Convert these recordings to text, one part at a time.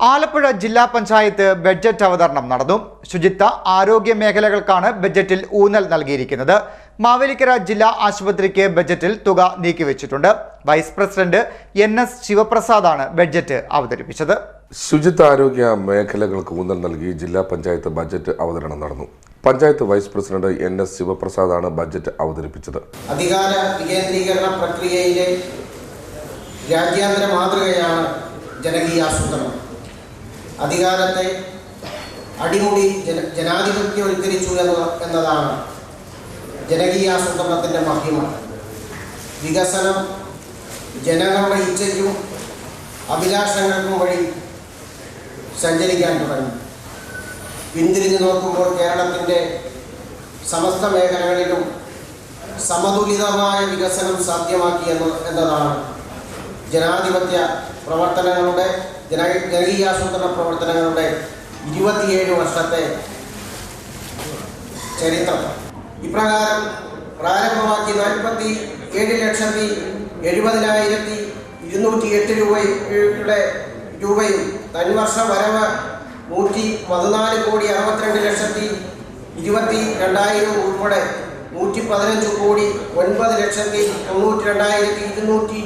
ആലപ്പുഴ ജില്ലാ പഞ്ചായത്ത് ബഡ്ജറ്റ് അവതരണം നടന്നു. ശുചിത്വ ആരോഗ്യ മേഖലകൾക്കാണ് ബഡ്ജറ്റിൽ ഊന്നൽ നൽകിയിരിക്കുന്നത്. മാവേലിക്കര ജില്ലാ ആശുപത്രിക്ക് ബഡ്ജറ്റിൽ തുക നീക്കിവെച്ചിട്ടുണ്ട്. വൈസ് പ്രസിഡന്റ് എൻ എസ് ശിവപ്രസാദാണ് ബഡ്ജറ്റ് അവതരിപ്പിച്ചത്. ശുചിത്വ ആരോഗ്യ മേഖലകൾക്ക് ഊന്നൽ നൽകി ജില്ലാ പഞ്ചായത്ത് ബജറ്റ് അവതരണം നടന്നു. Panchayat vice president N S ശിവപ്രസാദാണ് budget അവതരിപ്പിച്ചത്. അധികാര വികേന്ദ്രീകരണ പ്രക്രിയയിലെ രാജ്യാന്തര മാതൃകയാണ് ജനകീയാസൂത്രണം അധികാരത്തെ അടിമുടി ജന ജനാധിപത്യവൽക്കരിച്ചു എന്ന എന്നതാണ് ജനകീയാസൂത്രണത്തിന്റെ മഹിമ. വികസനം ജനങ്ങളുടെ ഇച്ഛയ്ക്കും അഭിലാഷങ്ങൾക്കും വഴി സഞ്ചരിക്കാൻ തുടങ്ങി. പിന്തിരിഞ്ഞു നോക്കുമ്പോൾ കേരളത്തിന്റെ സമസ്ത മേഖലകളിലും സമതുലിതമായ വികസനം സാധ്യമാക്കി എന്ന് എന്നതാണ് ജനാധിപത്യ പ്രവർത്തനങ്ങളുടെ ജന ജനകീയാസൂത്രണ പ്രവർത്തനങ്ങളുടെ ഇരുപത്തിയേഴ് വർഷത്തെ ചരിത്രം. ഇപ്രകാരം പ്രാരംഭമാക്കി നാൽപ്പത്തി ഏഴ് ലക്ഷത്തി എഴുപതിനായിരത്തി ഇരുന്നൂറ്റി എട്ട് രൂപയുടെ രൂപയും തൻവർഷ വരവ് നൂറ്റി പതിനാല് കോടി അറുപത്തിരണ്ട് ലക്ഷത്തി ഇരുപത്തി രണ്ടായിരം ഉൾപ്പെടെ നൂറ്റി പതിനഞ്ച് കോടി ഒൻപത് ലക്ഷത്തി തൊണ്ണൂറ്റി രണ്ടായിരത്തി ഇരുന്നൂറ്റി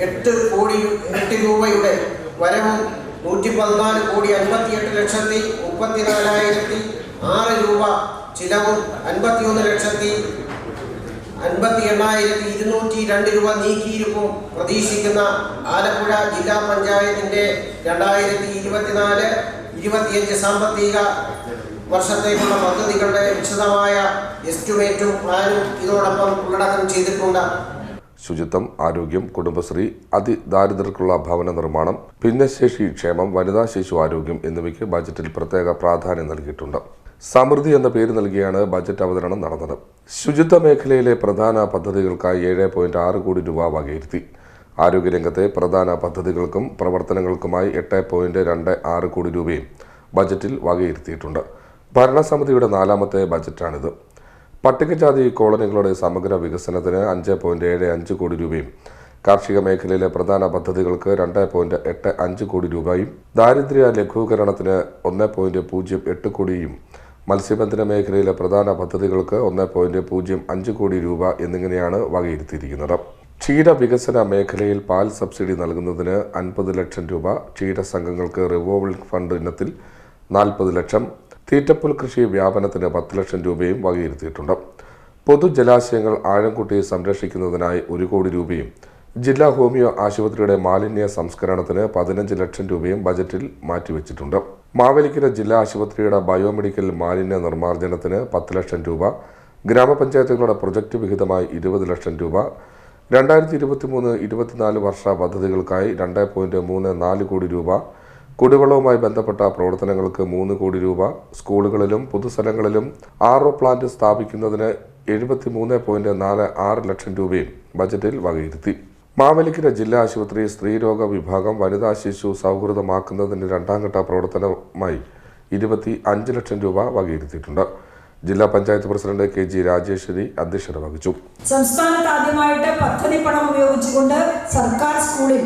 എട്ട് കോടി എട്ട് രൂപയുടെ വരവും നൂറ്റി പതിനാല് കോടി അൻപത്തിയെട്ട് ലക്ഷത്തി മുപ്പത്തിനാലായിരത്തി ആറ് രൂപ. ചിലവും അൻപത്തിയൊന്ന് ലക്ഷത്തി അൻപത്തി എണ്ണായിരത്തി ഇരുന്നൂറ്റി രണ്ട് രൂപ നീക്കിയിരിപ്പും പ്രതീക്ഷിക്കുന്ന ആലപ്പുഴ ജില്ലാ പഞ്ചായത്തിന്റെ രണ്ടായിരത്തി ഇരുപത്തിനാല് ഇരുപത്തിയഞ്ച് സാമ്പത്തിക വർഷത്തേക്കുള്ള പദ്ധതികളുടെ വിശദമായ എസ്റ്റിമേറ്റും പ്ലാനും ഇതോടൊപ്പം ഉള്ളടക്കം ചെയ്തിട്ടുണ്ട്. ശുചിത്വം ആരോഗ്യം കുടുംബശ്രീ അതിദാരിദ്ര്യർക്കുള്ള ഭവന നിർമ്മാണം ഭിന്നശേഷി ക്ഷേമം വനിതാ ശിശു ആരോഗ്യം എന്നിവയ്ക്ക് ബജറ്റിൽ പ്രത്യേക പ്രാധാന്യം നൽകിയിട്ടുണ്ട്. സമൃദ്ധി എന്ന പേര് നൽകിയാണ് ബജറ്റ് അവതരണം നടന്നത്. ശുചിത്വ മേഖലയിലെ പ്രധാന പദ്ധതികൾക്കായി ഏഴ് പോയിന്റ് ആറ് കോടി രൂപ വകയിരുത്തി. ആരോഗ്യരംഗത്തെ പ്രധാന പദ്ധതികൾക്കും പ്രവർത്തനങ്ങൾക്കുമായി എട്ട് പോയിന്റ് രണ്ട് ആറ് കോടി രൂപയും ബജറ്റിൽ വകയിരുത്തിയിട്ടുണ്ട്. ഭരണസമിതിയുടെ നാലാമത്തെ ബജറ്റാണിത്. പട്ടികജാതി കോളനികളുടെ സമഗ്ര വികസനത്തിന് അഞ്ച് പോയിന്റ് ഏഴ് അഞ്ച് കോടി രൂപയും കാർഷിക മേഖലയിലെ പ്രധാന പദ്ധതികൾക്ക് രണ്ട് പോയിന്റ് എട്ട് അഞ്ച് കോടി രൂപയും ദാരിദ്ര്യ ലഘൂകരണത്തിന് ഒന്ന് പോയിന്റ് പൂജ്യം എട്ട് കോടിയും മത്സ്യബന്ധന മേഖലയിലെ പ്രധാന പദ്ധതികൾക്ക് ഒന്ന് പോയിന്റ് പൂജ്യം അഞ്ച് കോടി രൂപ എന്നിങ്ങനെയാണ് വകയിരുത്തിയിരിക്കുന്നത്. ക്ഷീര വികസന മേഖലയിൽ പാൽ സബ്സിഡി നൽകുന്നതിന് അൻപത് ലക്ഷം രൂപ ക്ഷീര സംഘങ്ങൾക്ക് റിവോൾവിംഗ് ഫണ്ട് ഇനത്തിൽ നാൽപ്പത് ലക്ഷം തീറ്റപ്പുൽ കൃഷി വ്യാപനത്തിന് പത്ത് ലക്ഷം രൂപയും വകയിരുത്തിയിട്ടുണ്ട്. പൊതുജലാശയങ്ങൾ ആഴംകൂട്ടി സംരക്ഷിക്കുന്നതിനായി ഒരു കോടി രൂപയും ജില്ലാ ഹോമിയോ ആശുപത്രിയുടെ മാലിന്യ സംസ്കരണത്തിന് പതിനഞ്ച് ലക്ഷം രൂപയും ബജറ്റിൽ മാറ്റിവെച്ചിട്ടുണ്ട്. മാവേലിക്കര ജില്ലാ ആശുപത്രിയുടെ ബയോമെഡിക്കൽ മാലിന്യ നിർമ്മാർജനത്തിന് പത്ത് ലക്ഷം രൂപ ഗ്രാമപഞ്ചായത്തുകളുടെ പ്രൊജക്ട് വിഹിതമായി ഇരുപത് ലക്ഷം രൂപ രണ്ടായിരത്തി ഇരുപത്തി മൂന്ന് ഇരുപത്തിനാല് വർഷ പദ്ധതികൾക്കായി രണ്ട് പോയിന്റ് മൂന്ന് നാല് കോടി രൂപ കുടിവെള്ളവുമായി ബന്ധപ്പെട്ട പ്രവർത്തനങ്ങൾക്ക് മൂന്ന് കോടി രൂപ സ്കൂളുകളിലും പൊതുസ്ഥലങ്ങളിലും ആർ ഒ പ്ലാന്റ് സ്ഥാപിക്കുന്നതിന് എഴുപത്തി മൂന്ന് പോയിന്റ് നാല് ആറ് ലക്ഷം രൂപയും ബജറ്റിൽ വകയിരുത്തി. മാവേലിക്കര ജില്ലാ ആശുപത്രി സ്ത്രീരോഗ വിഭാഗം വനിതാ ശിശു സൗഹൃദമാക്കുന്നതിന് രണ്ടാംഘട്ട പ്രവർത്തനമായി ഇരുപത്തി അഞ്ച് ലക്ഷം രൂപ വകയിരുത്തിയിട്ടുണ്ട്. ജില്ലാ panchayat president K G Rajeswari അധ്യക്ഷത വഹിച്ചു. സംസ്ഥാനത്ത് ആദ്യമായിട്ട് പദ്ധതി പണം ഉപയോഗിച്ചുകൊണ്ട് സർക്കാർ സ്കൂളിൽ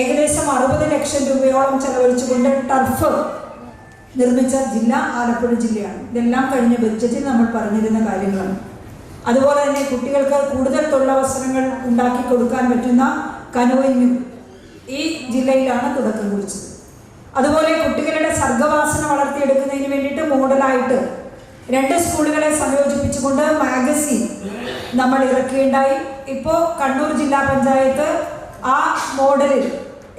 ഏകദേശം അറുപത് ലക്ഷം രൂപയോളം ചെലവഴിച്ചുകൊണ്ട് ടർഫ് നിർമ്മിച്ച ജില്ല ആലപ്പുഴ ജില്ലയാണ്. ഇതെല്ലാം കഴിഞ്ഞ ബഡ്ജറ്റിൽ നമ്മൾ പറഞ്ഞിരുന്ന കാര്യങ്ങളാണ്. അതുപോലെ തന്നെ കുട്ടികൾക്ക് കൂടുതൽ തൊഴിലവസരങ്ങൾ ഉണ്ടാക്കി കൊടുക്കാൻ പറ്റുന്ന കനോയിങ്ങും ഈ ജില്ലയിലാണ് തുടക്കം കുറിച്ചത്. അതുപോലെ കുട്ടികളുടെ സർഗവാസന വളർത്തിയെടുക്കുന്നതിന് വേണ്ടിയിട്ട് മോഡലായിട്ട് രണ്ട് സ്കൂളുകളെ സംയോജിപ്പിച്ചുകൊണ്ട് മാഗസിൻ നമ്മൾ ഇറക്കുകയുണ്ടായി. ഇപ്പോൾ കണ്ണൂർ ജില്ലാ പഞ്ചായത്ത് ആ മോഡലിൽ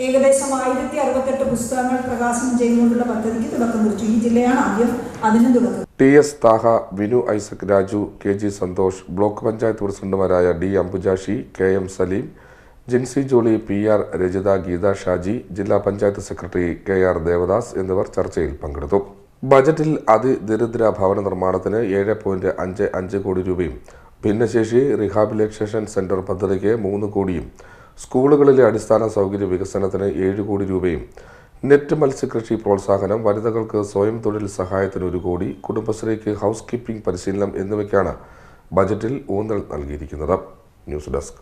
ഏകദേശം ആയിരത്തി അറുപത്തെട്ട് പുസ്തകങ്ങൾ പ്രകാശനം ചെയ്യുന്നതിനുള്ള പദ്ധതിക്ക് തുടക്കം കുറിച്ചു. ഈ ജില്ലയാണ് ആദ്യം അതിനും തുടക്കം. T S Thaha Vinu Isaac Raju K G Santhosh block panchayat പ്രസിഡന്റുമാരായ D Ambujakshi K M Saleem Jincy Jolly P R Rajitha Geetha Shaji ജില്ലാ panchayat secretary K R Devadas എന്നിവർ ചർച്ചയിൽ പങ്കെടുത്തു. ബജറ്റിൽ അതിദരിദ്ര ഭവന നിർമ്മാണത്തിന് ഏഴ് പോയിന്റ് അഞ്ച് അഞ്ച് കോടി രൂപയും ഭിന്നശേഷി റീഹാബിലിറ്റേഷൻ സെന്റർ പദ്ധതിക്ക് മൂന്ന് കോടിയും സ്കൂളുകളിലെ അടിസ്ഥാന സൗകര്യ വികസനത്തിന് ഏഴ് കോടി രൂപയും നെറ്റ് മത്സ്യകൃഷി പ്രോത്സാഹനം വനിതകൾക്ക് സ്വയം തൊഴിൽ സഹായത്തിന് ഒരു കോടി കുടുംബശ്രീക്ക് ഹൗസ് കീപ്പിംഗ് പരിശീലനം എന്നിവയ്ക്കാണ് ബജറ്റിൽ ഊന്നൽ നൽകിയിരിക്കുന്നത്. News desk.